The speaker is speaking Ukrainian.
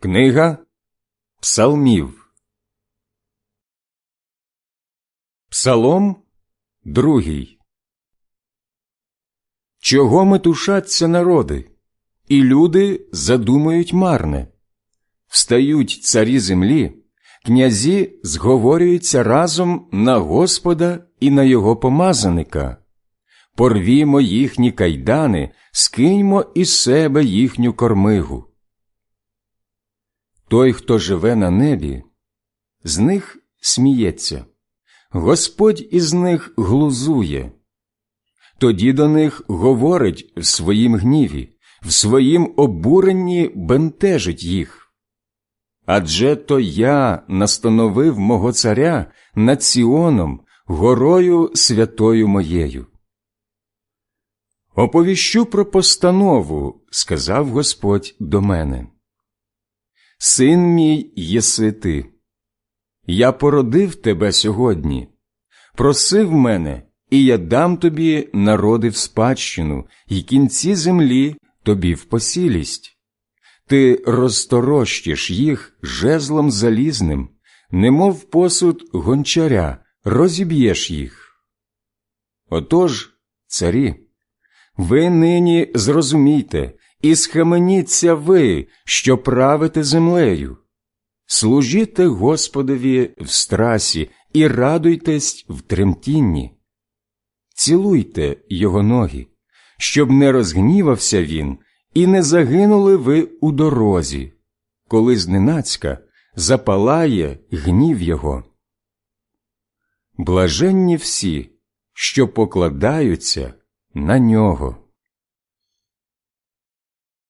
Книга Псалмів. Псалом другий. Чого метушаться народи, і люди задумають марне. Встають царі землі, князі зговорюються разом на Господа і на його помазаника. Порвімо їхні кайдани, скиньмо із себе їхню кормигу. Той, хто живе на небі, з них сміється, Господь із них глузує. Тоді до них говорить в своїм гніві, в своїм обуренні бентежить їх. Адже то я настановив мого царя над Сіоном, горою святою моєю. Оповіщу про постанову, сказав Господь до мене. Син мій єси ти. Я породив тебе сьогодні, просив мене, і я дам тобі народи в спадщину, і кінці землі тобі в посілість. Ти розторощиш їх жезлом залізним, немов посуд гончаря, розіб'єш їх. Отож, царі, ви нині зрозумійте, і схаменіться ви, що правите землею. Служіте Господові в страсі і радуйтесь в тремтінні. Цілуйте його ноги, щоб не розгнівався він і не загинули ви у дорозі, коли зненацька запалає гнів його. Блаженні всі, що покладаються на нього.